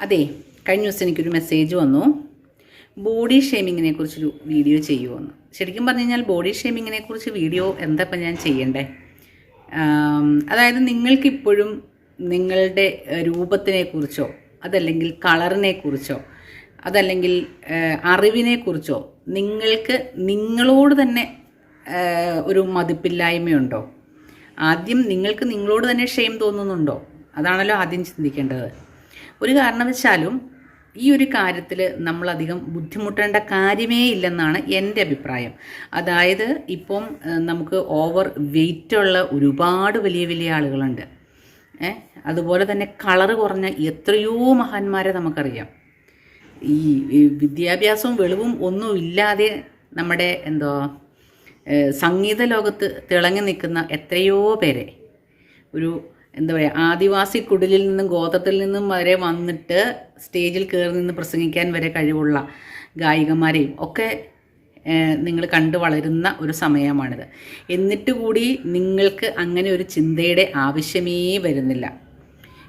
അതെ കഴിഞ്ഞ ദിവസം എനിക്കൊരു മെസ്സേജ് വന്നു. ബോഡി ഷേമിങ്ങിനെ കുറിച്ചൊരു വീഡിയോ ചെയ്യുമെന്ന് ശരിക്കും പറഞ്ഞു കഴിഞ്ഞാൽ ബോഡി ഷേമിങ്ങിനെ കുറിച്ച് വീഡിയോ എന്താ ഇപ്പം ഞാൻ ചെയ്യണ്ടേ? അതായത് നിങ്ങൾക്കിപ്പോഴും നിങ്ങളുടെ രൂപത്തിനെക്കുറിച്ചോ രൂപത്തിനെ കുറിച്ചോ അതല്ലെങ്കിൽ കളറിനെക്കുറിച്ചോ അതല്ലെങ്കിൽ അറിവിനെക്കുറിച്ചോ അറിവിനെ കുറിച്ചോ നിങ്ങൾക്ക് നിങ്ങളോട് തന്നെ ഒരു മതിപ്പില്ലായ്മയുണ്ടോ? ആദ്യം നിങ്ങൾക്ക് നിങ്ങളോട് തന്നെ ഷെയിം തോന്നുന്നുണ്ടോ? അതാണല്ലോ ആദ്യം ചിന്തിക്കേണ്ടത്. ഒരു കാരണവശാലും ഈ ഒരു കാര്യത്തിൽ നമ്മളധികം ബുദ്ധിമുട്ടേണ്ട കാര്യമേ ഇല്ലെന്നാണ് എന്റെ അഭിപ്രായം. അതായത് ഇപ്പം നമുക്ക് ഓവർ വെയിറ്റുള്ള ഒരുപാട് വലിയ വലിയ ആളുകളുണ്ട്. ഏ അതുപോലെ തന്നെ കളറ് കുറഞ്ഞ എത്രയോ മഹാന്മാരെ നമുക്കറിയാം. ഈ വിദ്യാഭ്യാസവും വെളിവും ഒന്നും ഇല്ലാതെ നമ്മുടെ എന്തോ സംഗീത ലോകത്ത് തിളങ്ങി നിൽക്കുന്ന എത്രയോ പേരെ. ഒരു എന്താ പറയുക ആദിവാസി കുടിലിൽ നിന്നും ഗോത്രത്തിൽ നിന്നും വരെ വന്നിട്ട് സ്റ്റേജിൽ കയറി നിന്ന് പ്രസംഗിക്കാൻ വരെ കഴിവുള്ള ഗായികമാരെയും ഒക്കെ നിങ്ങൾ കണ്ടു വളരുന്ന ഒരു സമയമാണിത്. എന്നിട്ട് കൂടി നിങ്ങൾക്ക് അങ്ങനെ ഒരു ചിന്തയുടെ ആവശ്യമേ വരുന്നില്ല.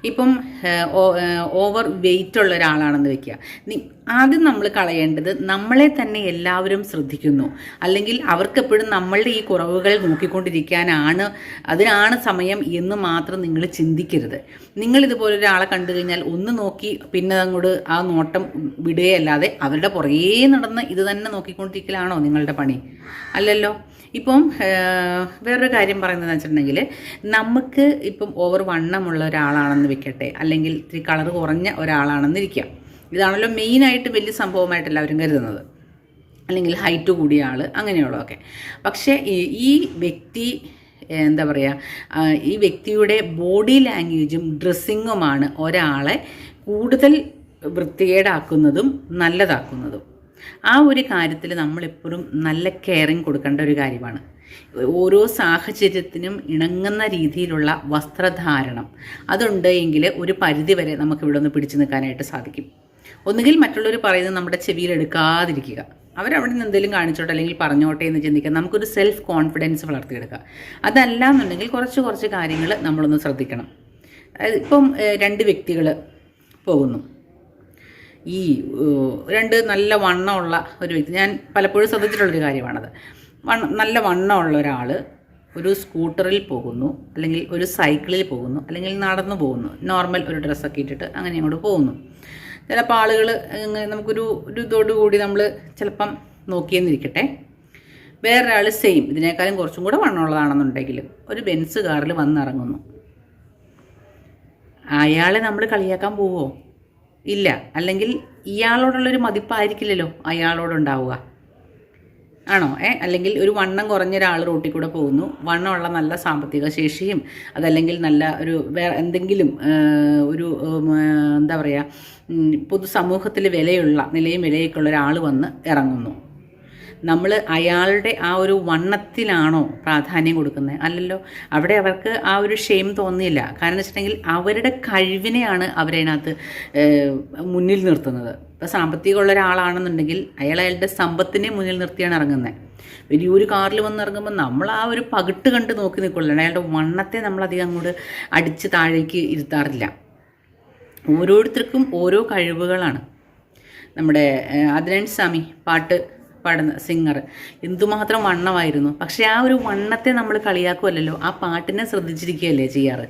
ഇപ്പം ഓവർ വെയിറ്റ് ഉള്ള ഒരാളാണെന്ന് വെക്കുക. ആദ്യം നമ്മൾ കളയേണ്ടത് നമ്മളെ തന്നെ എല്ലാവരും ശ്രദ്ധിക്കുന്നു. അല്ലെങ്കിൽ അവർക്ക് എപ്പോഴും നമ്മളുടെ ഈ കുറവുകൾ നോക്കിക്കൊണ്ടിരിക്കാനാണ് അതിനാണ് സമയം എന്ന് മാത്രം നിങ്ങൾ ചിന്തിക്കരുത്. നിങ്ങൾ ഇതുപോലെ ഒരാളെ കണ്ടു കഴിഞ്ഞാൽ ഒന്ന് നോക്കി പിന്നെ അങ്ങോട്ട് ആ നോട്ടം വിടുകയല്ലാതെ അവരുടെ പുറകേ നടന്ന് ഇത് തന്നെ നോക്കിക്കൊണ്ടിരിക്കലാണോ നിങ്ങളുടെ പണി? അല്ലല്ലോ? ഇപ്പം വേറൊരു കാര്യം പറയുന്നതെന്ന് വെച്ചിട്ടുണ്ടെങ്കിൽ നമുക്ക് ഇപ്പം ഓവർ വണ്ണമുള്ള ഒരാളാണെന്ന് വെക്കട്ടെ. അല്ലെങ്കിൽ ഇത്തിരി കളർ കുറഞ്ഞ ഒരാളാണെന്ന് ഇരിക്കാം ഇതാണല്ലോ മെയിനായിട്ട് വലിയ സംഭവമായിട്ട് എല്ലാവരും കരുതുന്നത്. അല്ലെങ്കിൽ ഹൈറ്റ് കൂടിയ ആൾ അങ്ങനെയുള്ളതൊക്കെ. പക്ഷേ ഈ- വ്യക്തി എന്താ പറയുക ഈ വ്യക്തിയുടെ ബോഡി ലാംഗ്വേജും ഡ്രസ്സിങ്ങുമാണ് ഒരാളെ കൂടുതൽ വൃത്തികേടാക്കുന്നതും നല്ലതാക്കുന്നതും. ആ ഒരു കാര്യത്തിൽ നമ്മളെപ്പോഴും നല്ല കെയറിങ് കൊടുക്കേണ്ട ഒരു കാര്യമാണ്. ഓരോ സാഹചര്യത്തിനും ഇണങ്ങുന്ന രീതിയിലുള്ള വസ്ത്രധാരണം. അതുണ്ട് എങ്കിൽ ഒരു പരിധിവരെ നമുക്ക് ഇവിടെ ഒന്ന് പിടിച്ചു നിൽക്കാനായിട്ട് സാധിക്കും. ഒന്നുകിൽ മറ്റുള്ളവർ പറയുന്നത് നമ്മുടെ ചെവിയിൽ എടുക്കാതിരിക്കുക. അവരവിടെ നിന്ന് എന്തെങ്കിലും കാണിച്ചോട്ടെ അല്ലെങ്കിൽ പറഞ്ഞോട്ടെ എന്ന് ചിന്തിക്കുക നമുക്കൊരു സെൽഫ് കോൺഫിഡൻസ് വളർത്തിയെടുക്കുക. അതല്ല എന്നുണ്ടെങ്കിൽ കുറച്ച് കുറച്ച് കാര്യങ്ങൾ നമ്മളൊന്ന് ശ്രദ്ധിക്കണം. ഇപ്പം രണ്ട് വ്യക്തികൾ പോകുന്നു. ഈ രണ്ട് നല്ല വണ്ണമുള്ള ഒരു വ്യക്തി ഞാൻ പലപ്പോഴും ശ്രദ്ധിച്ചിട്ടുള്ളൊരു കാര്യമാണത്. വണ്ണ നല്ല വണ്ണമുള്ള ഒരാൾ ഒരു സ്കൂട്ടറിൽ പോകുന്നു അല്ലെങ്കിൽ ഒരു സൈക്കിളിൽ പോകുന്നു അല്ലെങ്കിൽ നടന്നു പോകുന്നു നോർമൽ ഒരു ഡ്രസ്സൊക്കെ ഇട്ടിട്ട് അങ്ങനെ അങ്ങോട്ട് പോകുന്നു. ചിലപ്പോൾ ആളുകൾ നമുക്കൊരു ഒരു ഇതോടുകൂടി നമ്മൾ ചിലപ്പം നോക്കിയെന്നിരിക്കട്ടെ. വേറൊരാൾ സെയിം ഇതിനേക്കാളും കുറച്ചും കൂടെ വണ്ണമുള്ളതാണെന്നുണ്ടെങ്കിൽ ഒരു ബെൻസ് കാറിൽ വന്നിറങ്ങുന്നു. അയാളെ നമ്മൾ കളിയാക്കാൻ പോവോ? ഇല്ല. അല്ലെങ്കിൽ ഇയാളോടുള്ളൊരു മതിപ്പായിരിക്കില്ലല്ലോ അയാളോടുണ്ടാവുക. ആണോ? ഏ അല്ലെങ്കിൽ ഒരു വണ്ണം കുറഞ്ഞ ഒരാൾ റോട്ടിൽ കൂടെ പോകുന്നു. വണ്ണമുള്ള നല്ല സാമ്പത്തിക ശേഷിയും അതല്ലെങ്കിൽ നല്ല ഒരു വേറെ എന്തെങ്കിലും ഒരു എന്താ പറയുക പൊതുസമൂഹത്തിൽ വിലയുള്ള നിലയും വിലയൊക്കെ ഉള്ള ഒരാൾ വന്ന് ഇറങ്ങുന്നു. നമ്മൾ അയാളുടെ ആ ഒരു വണ്ണത്തിലാണോ പ്രാധാന്യം കൊടുക്കുന്നത്? അല്ലല്ലോ അവിടെ അവർക്ക് ആ ഒരു ഷെയിം തോന്നിയില്ല. കാരണം വെച്ചിട്ടുണ്ടെങ്കിൽ അവരുടെ കഴിവിനെയാണ് അവരതിനകത്ത് മുന്നിൽ നിർത്തുന്നത്. ഇപ്പോൾ സാമ്പത്തികമുള്ള ഒരാളാണെന്നുണ്ടെങ്കിൽ അയാൾ അയാളുടെ സമ്പത്തിനെ മുന്നിൽ നിർത്തിയാണ് ഇറങ്ങുന്നത്. വലിയൊരു കാറിൽ വന്ന് ഇറങ്ങുമ്പോൾ നമ്മൾ ആ ഒരു പകിട്ട് കണ്ട് നോക്കി നിൽക്കുള്ളൂ. അയാളുടെ വണ്ണത്തെ നമ്മളധികം അങ്ങോട്ട് അടിച്ച് താഴേക്ക് ഇരുത്താറില്ല. ഓരോരുത്തർക്കും ഓരോ കഴിവുകളാണ്. നമ്മുടെ അതിനൻ സ്വാമി പാട്ട് പാടുന്ന സിംഗർ എന്തുമാത്രം വണ്ണമായിരുന്നു. പക്ഷേ ആ ഒരു വണ്ണത്തെ നമ്മൾ കളിയാക്കുമല്ലോ ആ പാട്ടിനെ ശ്രദ്ധിച്ചിരിക്കുകയല്ലേ ചെയ്യാറ്.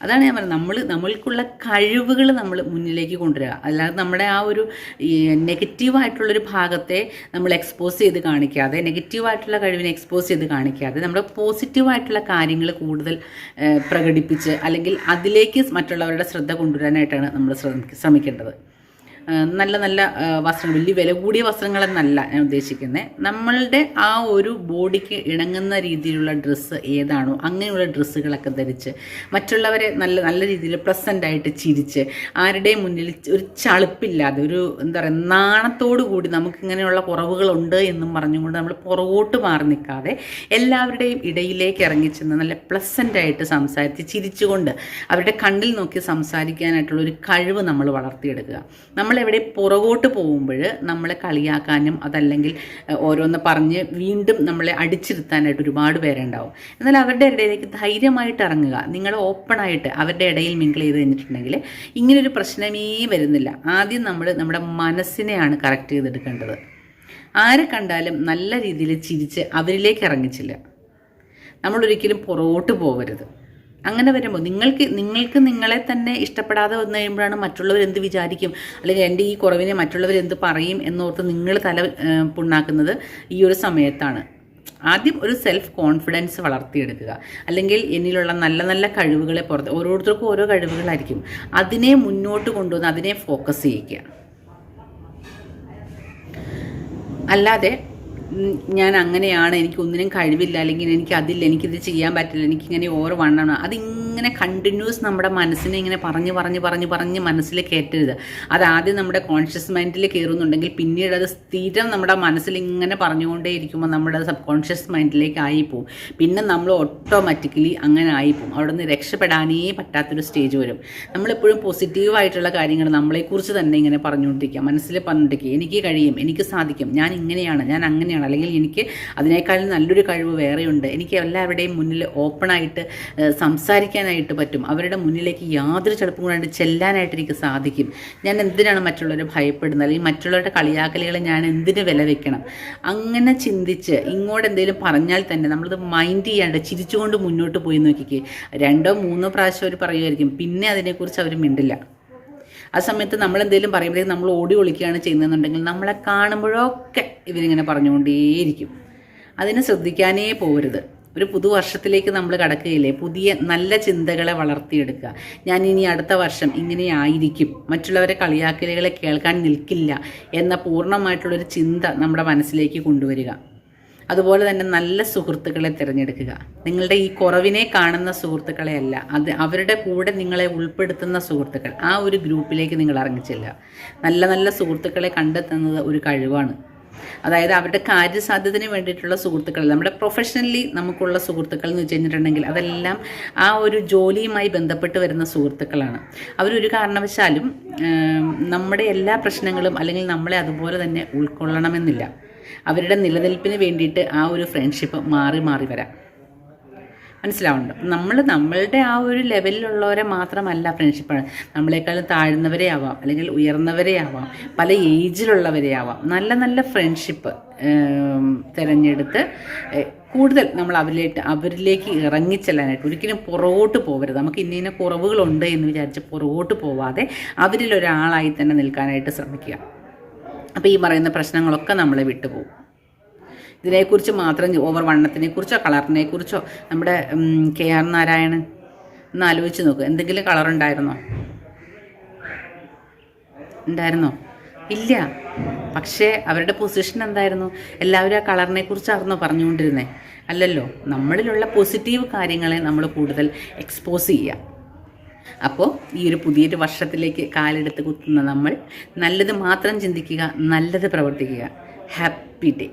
അതാണ് ഞാൻ പറയുന്നത് നമ്മൾ നമ്മൾക്കുള്ള കഴിവുകൾ നമ്മൾ മുന്നിലേക്ക് കൊണ്ടുവരിക. അല്ലാതെ നമ്മുടെ ആ ഒരു നെഗറ്റീവായിട്ടുള്ളൊരു ഭാഗത്തെ നമ്മൾ എക്സ്പോസ് ചെയ്ത് കാണിക്കാതെ നെഗറ്റീവായിട്ടുള്ള കഴിവിനെ എക്സ്പോസ് ചെയ്ത് കാണിക്കാതെ നമ്മുടെ പോസിറ്റീവായിട്ടുള്ള കാര്യങ്ങൾ കൂടുതൽ പ്രകടിപ്പിച്ച് അല്ലെങ്കിൽ അതിലേക്ക് മറ്റുള്ളവരുടെ ശ്രദ്ധ കൊണ്ടുവരാനായിട്ടാണ് നമ്മൾ ശ്രമിക്കേണ്ടത്. നല്ല നല്ല വസ്ത്രങ്ങൾ വലിയ വില കൂടിയ വസ്ത്രങ്ങളെന്നല്ല ഞാൻ ഉദ്ദേശിക്കുന്നത് നമ്മളുടെ ആ ഒരു ബോഡിക്ക് ഇണങ്ങുന്ന രീതിയിലുള്ള ഡ്രസ്സ് ഏതാണോ അങ്ങനെയുള്ള ഡ്രസ്സുകളൊക്കെ ധരിച്ച് മറ്റുള്ളവരെ നല്ല നല്ല രീതിയിൽ പ്ലസന്റ് ആയിട്ട് ചിരിച്ച് ആരുടെയും മുന്നിൽ ഒരു ചളുപ്പില്ലാതെ ഒരു എന്താ പറയുക നാണത്തോടു കൂടി നമുക്കിങ്ങനെയുള്ള കുറവുകളുണ്ട് എന്നും പറഞ്ഞുകൊണ്ട് നമ്മൾ പുറകോട്ട് മാറി നിൽക്കാതെ എല്ലാവരുടെയും ഇടയിലേക്ക് ഇറങ്ങിച്ചെന്ന് നല്ല പ്ലസന്റ് ആയിട്ട് സംസാരിച്ച് ചിരിച്ചുകൊണ്ട് അവരുടെ കണ്ണിൽ നോക്കി സംസാരിക്കാനായിട്ടുള്ള ഒരു കഴിവ് നമ്മൾ വളർത്തിയെടുക്കുക. നമ്മൾ നമ്മളെവിടെ പുറകോട്ട് പോകുമ്പോൾ നമ്മളെ കളിയാക്കാനും അതല്ലെങ്കിൽ ഓരോന്ന് പറഞ്ഞ് വീണ്ടും നമ്മളെ അടിച്ചിരുത്താനായിട്ട് ഒരുപാട് പേരുണ്ടാവും. എന്നാൽ അവരുടെ ഇടയിലേക്ക് ധൈര്യമായിട്ട് ഇറങ്ങുക നിങ്ങൾ ഓപ്പണായിട്ട് അവരുടെ ഇടയിൽ മിങ്കിൾ ചെയ്ത് കഴിഞ്ഞിട്ടുണ്ടെങ്കിൽ ഇങ്ങനൊരു പ്രശ്നമേ വരുന്നില്ല. ആദ്യം നമ്മൾ നമ്മുടെ മനസ്സിനെയാണ് കറക്റ്റ് ചെയ്തെടുക്കേണ്ടത്. ആരെ കണ്ടാലും നല്ല രീതിയിൽ ചിരിച്ച് അവരിലേക്ക് ഇറങ്ങിച്ചില്ല. നമ്മളൊരിക്കലും പുറകോട്ട് പോകരുത്. അങ്ങനെ വരുമ്പോൾ നിങ്ങൾക്ക് നിങ്ങൾക്ക് നിങ്ങളെ തന്നെ ഇഷ്ടപ്പെടാതെ വന്നു കഴിയുമ്പോഴാണ് മറ്റുള്ളവർ എന്ത് വിചാരിക്കും? അല്ലെങ്കിൽ എന്റെ ഈ കുറവിനെ മറ്റുള്ളവർ എന്ത് പറയും എന്നോർത്ത് നിങ്ങൾ തല പുണ്ണാക്കുന്നത് ഈ ഒരു സമയത്താണ്. ആദ്യം ഒരു സെൽഫ് കോൺഫിഡൻസ് വളർത്തിയെടുക്കുക. അല്ലെങ്കിൽ എന്നിലുള്ള നല്ല നല്ല കഴിവുകളെ പുറത്ത് ഓരോരുത്തർക്കും ഓരോ കഴിവുകളായിരിക്കും. അതിനെ മുന്നോട്ട് കൊണ്ടുവന്ന് അതിനെ ഫോക്കസ് ചെയ്യിക്കുക. അല്ലാതെ ഞാൻ അങ്ങനെയാണ് എനിക്ക് ഒന്നിനും കഴിവില്ല അല്ലെങ്കിൽ എനിക്ക് അതില്ല എനിക്കിത് ചെയ്യാൻ പറ്റില്ല എനിക്കിങ്ങനെ ഓവർ വണ്ണമാണ്. അതിങ്ങനെ കണ്ടിന്യൂസ് നമ്മുടെ മനസ്സിനെ ഇങ്ങനെ പറഞ്ഞ് പറഞ്ഞ് പറഞ്ഞ് പറഞ്ഞ് മനസ്സിൽ കയറ്റരുത് ആദ്യം നമ്മുടെ കോൺഷ്യസ് മൈൻഡിൽ കയറുന്നുണ്ടെങ്കിൽ പിന്നീട് അത് സ്ഥിരം നമ്മുടെ മനസ്സിൽ ഇങ്ങനെ പറഞ്ഞുകൊണ്ടേ ഇരിക്കുമ്പോൾ നമ്മുടെ സബ് കോൺഷ്യസ് മൈൻഡിലേക്ക് ആയിപ്പോവും. പിന്നെ നമ്മൾ ഓട്ടോമാറ്റിക്കലി അങ്ങനെ ആയിപ്പോവും. അവിടെ നിന്ന് രക്ഷപ്പെടാനേ പറ്റാത്തൊരു സ്റ്റേജ് വരും. നമ്മളെപ്പോഴും പോസിറ്റീവായിട്ടുള്ള കാര്യങ്ങൾ നമ്മളെക്കുറിച്ച് തന്നെ ഇങ്ങനെ പറഞ്ഞുകൊണ്ടിരിക്കുക. മനസ്സിൽ പറഞ്ഞുകൊണ്ടിരിക്കുക. എനിക്ക് കഴിയും എനിക്ക് സാധിക്കും ഞാൻ ഇങ്ങനെയാണ് ഞാൻ അങ്ങനെയാണ്. അല്ലെങ്കിൽ എനിക്ക് അതിനേക്കാളും നല്ലൊരു കഴിവ് വേറെയുണ്ട്. എനിക്ക് എല്ലാവരുടെയും മുന്നിൽ ഓപ്പണായിട്ട് ഏഹ്, സംസാരിക്കാനായിട്ട് പറ്റും. അവരുടെ മുന്നിലേക്ക് യാതൊരു ചെറുപ്പം കൂടാണ്ട് ചെല്ലാനായിട്ട് എനിക്ക് സാധിക്കും. ഞാൻ എന്തിനാണ് മറ്റുള്ളവരെ ഭയപ്പെടുന്നത്? അല്ലെങ്കിൽ മറ്റുള്ളവരുടെ കളിയാക്കലുകളെ ഞാൻ എന്തിന് വില വെക്കണം? അങ്ങനെ ചിന്തിച്ച് ഇങ്ങോട്ട് എന്തെങ്കിലും പറഞ്ഞാൽ തന്നെ നമ്മളത് മൈൻഡ് ചെയ്യാണ്ട് ചിരിച്ചുകൊണ്ട് മുന്നോട്ട് പോയി നോക്കിക്കേ. രണ്ടോ മൂന്നോ പ്രാവശ്യം അവർ പറയുമായിരിക്കും. പിന്നെ അതിനെക്കുറിച്ച് അവർ മിണ്ടില്ല. ആ സമയത്ത് നമ്മൾ എന്തെങ്കിലും പറയുമ്പോഴേക്കും നമ്മൾ ഓടി ഒളിക്കുകയാണ് ചെയ്യുന്നതെന്നുണ്ടെങ്കിൽ നമ്മളെ കാണുമ്പോഴൊക്കെ ഇവരിങ്ങനെ പറഞ്ഞുകൊണ്ടേയിരിക്കും. അതിനെ ശ്രദ്ധിക്കാനേ പോകരുത് ഒരു പുതുവർഷത്തിലേക്ക് നമ്മൾ കടക്കുകയില്ലേ? പുതിയ നല്ല ചിന്തകളെ വളർത്തിയെടുക്കുക. ഞാൻ ഇനി അടുത്ത വർഷം ഇങ്ങനെ ആയിരിക്കും. മറ്റുള്ളവരെ കളിയാക്കലുകളെ കേൾക്കാൻ നിൽക്കില്ല എന്ന പൂർണമായിട്ടുള്ളൊരു ചിന്ത നമ്മുടെ മനസ്സിലേക്ക് കൊണ്ടുവരിക. അതുപോലെ തന്നെ നല്ല സുഹൃത്തുക്കളെ തിരഞ്ഞെടുക്കുക. നിങ്ങളുടെ ഈ കുറവിനെ കാണുന്ന സുഹൃത്തുക്കളെ അല്ല അത് അവരുടെ കൂടെ നിങ്ങളെ ഉൾപ്പെടുത്തുന്ന സുഹൃത്തുക്കൾ. ആ ഒരു ഗ്രൂപ്പിലേക്ക് നിങ്ങൾ ഇറങ്ങിച്ചില്ല നല്ല നല്ല സുഹൃത്തുക്കളെ കണ്ടെത്തുന്നത് ഒരു കഴിവാണ്. അതായത് അവരുടെ കാര്യസാധ്യതന് വേണ്ടിയിട്ടുള്ള സുഹൃത്തുക്കൾ നമ്മുടെ പ്രൊഫഷണലി നമുക്കുള്ള സുഹൃത്തുക്കൾ എന്ന് വെച്ച് കഴിഞ്ഞിട്ടുണ്ടെങ്കിൽ അതെല്ലാം ആ ഒരു ജോലിയുമായി ബന്ധപ്പെട്ട് വരുന്ന സുഹൃത്തുക്കളാണ്. അവരൊരു കാരണവശാലും നമ്മുടെ എല്ലാ പ്രശ്നങ്ങളും അല്ലെങ്കിൽ നമ്മളെ അതുപോലെ തന്നെ ഉൾക്കൊള്ളണമെന്നില്ല. അവരുടെ നിലനിൽപ്പിന് വേണ്ടിയിട്ട് ആ ഒരു ഫ്രണ്ട്ഷിപ്പ് മാറി മാറി വരാം. മനസ്സിലാവുന്നുണ്ട്. നമ്മൾ നമ്മളുടെ ആ ഒരു ലെവലിലുള്ളവരെ മാത്രമല്ല ഫ്രണ്ട്ഷിപ്പ് നമ്മളെക്കാളും താഴ്ന്നവരെ ആവാം അല്ലെങ്കിൽ ഉയർന്നവരെ ആവാം പല ഏജിലുള്ളവരെ ആവാം. നല്ല നല്ല ഫ്രണ്ട്ഷിപ്പ് തിരഞ്ഞെടുത്ത് കൂടുതൽ നമ്മൾ അവരിലേക്ക് അവരിലേക്ക് ഇറങ്ങിച്ചെല്ലാനായിട്ട് ഒരിക്കലും പുറകോട്ട് പോകരുത് നമുക്ക് ഇന്ന ഇന്ന കുറവുകളുണ്ട് എന്ന് വിചാരിച്ച് പുറകോട്ട് പോവാതെ അവരിൽ ഒരാളായി തന്നെ നിൽക്കാനായിട്ട് ശ്രമിക്കുക. അപ്പോൾ ഈ പറയുന്ന പ്രശ്നങ്ങളൊക്കെ നമ്മളെ വിട്ടുപോകും. ഇതിനെക്കുറിച്ച് മാത്രം ഓവർ വണ്ണത്തിനെ കുറിച്ചോ കളറിനെ കുറിച്ചോ നമ്മുടെ കെ ആർ നാരായണൻ ഒന്ന് ആലോചിച്ച് നോക്കുക എന്തെങ്കിലും കളർ ഉണ്ടായിരുന്നോ? ഉണ്ടായിരുന്നോ? ഇല്ല. പക്ഷേ അവരുടെ പൊസിഷൻ എന്തായിരുന്നു? എല്ലാവരും ആ കളറിനെ കുറിച്ചായിരുന്നോ പറഞ്ഞുകൊണ്ടിരുന്നത് അല്ലല്ലോ നമ്മളിലുള്ള പോസിറ്റീവ് കാര്യങ്ങളെ നമ്മൾ കൂടുതൽ എക്സ്പോസ് ചെയ്യുക. അപ്പോൾ ഈ ഒരു പുതിയൊരു വർഷത്തിലേക്ക് കാലെടുത്ത് കുത്തുന്ന നമ്മൾ നല്ലത് മാത്രം ചിന്തിക്കുക നല്ലത് പ്രവർത്തിക്കുക. Happy day